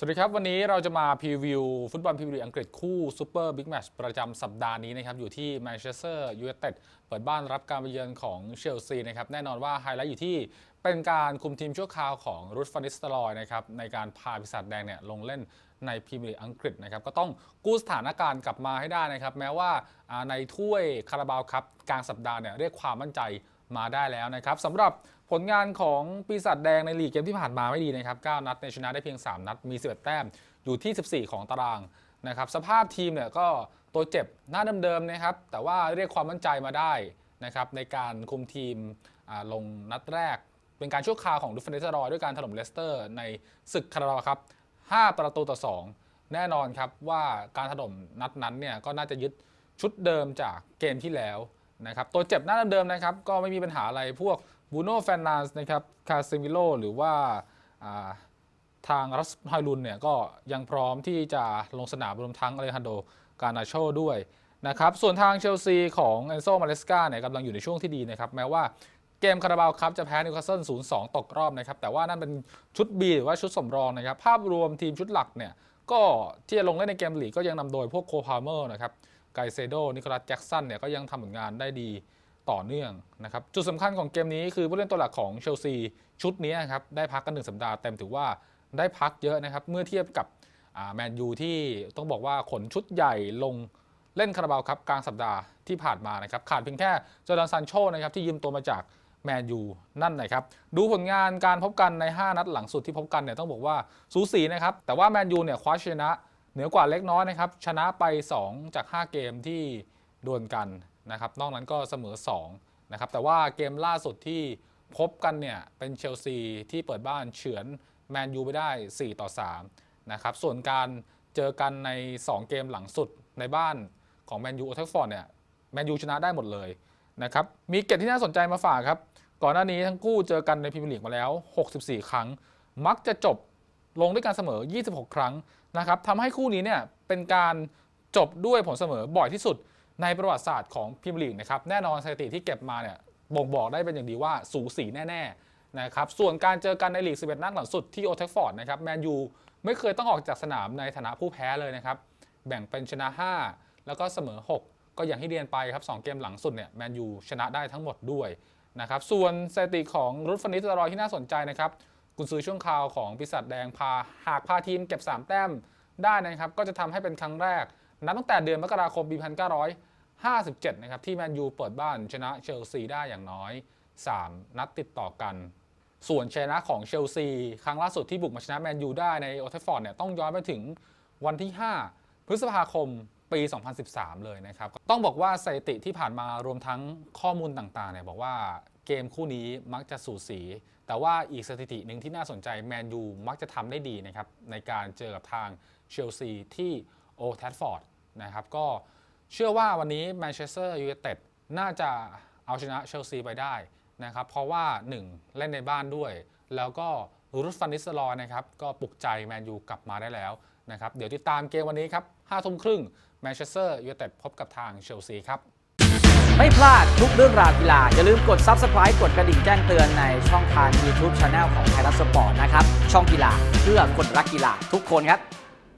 สวัสดีครับ วันนี้เราจะมาพรีวิว ฟุตบอลพรีเมียร์ลีกอังกฤษคู่ซูเปอร์บิ๊กแมตช์ประจำสัปดาห์นี้นะครับ อยู่ที่แมนเชสเตอร์ยูไนเต็ดเปิดบ้านรับการไปเยือนของเชลซีนะครับ แน่นอนว่าไฮไลท์อยู่ที่เป็นการคุมทีมชั่วคราวของรูดฟานิสตลอยนะครับ ในการพาพิศาจแดงเนี่ยลงเล่นในพรีเมียร์ลีกอังกฤษนะครับ ก็ต้องกู้สถานการณ์กลับมาให้ได้นะครับ แม้ว่าอ่าในถ้วยคาราบาวครับกลางสัปดาห์เนี่ยเรียกความมั่นใจมาได้แล้วนะครับสำหรับ ผลงานของปีศาจแดงในลีกเกมที่ผ่านมาไม่ดีนะครับ 9 นัดในชนะได้เพียง 3 นัด มี 11 แต้ม อยู่ที่ 14 ของตารางนะครับ สภาพทีมเนี่ยก็ตัวเจ็บหน้าเดิมๆนะครับ แต่ว่าเรียกความมั่นใจมาได้นะครับในการคุมทีมลงนัดแรก เป็นการชั่วคราวของดูฟเฟนสรอยด้วยการถล่มเลสเตอร์ ในศึกคาราบาครับ 5 ประตูต่อ 2 แน่นอนครับว่าการถล่มนัดนั้นเนี่ยก็น่าจะยึดชุดเดิมจากเกมที่แล้วนะครับ ตัวเจ็บหน้าเดิมๆนะครับ ก็ไม่มีปัญหาอะไรพวก บูโน่แฟนนานส์นะครับคาเซมิโลหรือว่าทางรัสไฮลุนเนี่ยก็ยังพร้อมที่จะลงสนามรวมทั้งอเลฮันโดกานาโชด้วยนะครับส่วนทางเชลซีของเอนโซมาเลสกาเนี่ยกำลังอยู่ในช่วงที่ดีนะครับแม้ว่าเกมคาราบาวครับจะแพ้นิวคาสเซิล 0-2 ตกรอบนะครับ แต่ว่านั่นเป็นชุด B หรือว่าชุดสำรองนะครับ ภาพรวมทีมชุดหลักเนี่ย ก็ที่จะลงเล่นในเกมลีกก็ยังนำโดยพวกโคพาเมอร์นะครับ ไกเซโด นิโคลัสแจ็กสันเนี่ยก็ยังทำผลงานได้ดี ต่อเนื่องนะครับจุดสำคัญของเกมนี้คือผู้เล่นตัวหลักของเชลซีชุดนี้ครับได้พักกันหนึ่งสัปดาห์เต็มถือว่าได้พักเยอะนะครับเมื่อเทียบกับแมนยูที่ต้องบอกว่าขนชุดใหญ่ลงเล่นคาราบาวครับกลางสัปดาห์ที่ผ่านมานะครับขาดเพียงแค่จอร์แดนซันโชนะครับที่ยืมตัวมาจากแมนยูนั่นนะครับดูผลงานการพบกันใน 5 นัดหลังสุดที่พบกันเนี่ยต้องบอกว่าสูสีนะครับแต่ว่าแมนยูเนี่ยคว้าชนะเหนือกว่าเล็กน้อยนะครับชนะไป 2 จาก 5 เกมที่ดวลกัน นะครับนอกนั้นก็เสมอ2นะครับแต่ว่าเกมล่าสุดที่พบกันเนี่ยเป็นเชลซีที่เปิดบ้านเฉือนแมนยูไปได้ 4 ต่อ3นะครับส่วนการเจอกันใน 2 เกมหลังสุดในบ้านของแมนยูโอเทฟฟอร์ดเนี่ยแมนยูชนะได้หมดเลยนะครับมีเกร็ดที่น่าสนใจมาฝากครับ ก่อนหน้านี้ทั้งคู่เจอกันในพรีเมียร์ลีกมาแล้ว 64 ครั้ง มักจะจบลงด้วยการเสมอ 26 ครั้งนะครับทำให้คู่นี้เนี่ยเป็นการจบด้วยผลเสมอบ่อยที่สุด ในประวัติศาสตร์ของพรีเมียร์ลีกนะครับแน่นอนสถิติที่เก็บมาเนี่ยบ่งบอกได้เป็นอย่างดีว่าสูสีแน่ๆนะครับส่วนการเจอกันในลีก 11 นัดหลังสุดที่โอเทฟฟอร์ดนะครับแมนยูไม่เคยต้องออกจากสนามในฐานะผู้แพ้เลยนะครับแบ่งเป็นชนะ 5 แล้วก็เสมอ 6 ก็อย่างที่เรียนไปครับ2เกมหลังสุดเนี่ยแมนยูชนะได้ทั้งหมดด้วยนะครับส่วนสถิติของรุดฟานิสตรอยที่น่าสนใจนะครับกุนซือช่วงคราวของปีศาจแดงพาหากพาทีมเก็บ 3 แต้มได้นะครับก็จะทำให้เป็นครั้งแรก นับตั้งแต่เดือนมกราคมปี 1957 นะครับ ที่แมนยูเปิดบ้านชนะเชลซีได้อย่างน้อย 3 นัดติดต่อกัน ส่วนชนะของเชลซี ครั้งล่าสุดที่บุกมาชนะแมนยูได้ในโอเทฟฟอร์ดเนี่ยต้องย้อนไปถึงวันที่ 5 พฤษภาคมปี 2013 เลยนะครับ ต้องบอกว่าสถิติที่ผ่านมารวมทั้งข้อมูลต่างๆเนี่ยบอกว่าเกมคู่นี้มักจะสูสี แต่ว่าอีกสถิติหนึ่งที่น่าสนใจแมนยูมักจะทำได้ดีนะครับในการเจอกับทางเชลซีที่ โอแทฟฟอร์ดนะครับก็เชื่อว่าวันนี้แมนเชสเตอร์ยูไนเต็ดน่าจะเอาชนะเชลซีไปได้นะครับเพราะว่า 1 เล่นในบ้านด้วย แล้วก็รุดฟันนิสลอนะครับก็ปลุกใจแมนยูกลับมาได้แล้วนะครับเดี๋ยวติดตามเกมวันนี้ครับ5ทุ่มครึ่งแมนเชสเตอร์ยูไนเต็ดพบกับทางเชลซีครับ ไม่พลาดทุกเรื่องราวกีฬา อย่าลืมกด Subscribe กดกระดิ่งแจ้งเตือนในช่องทาง YouTube Channel ของไทยรัฐสปอร์ตนะครับ ช่องกีฬาเพื่อคนรักกีฬาทุกคนครับ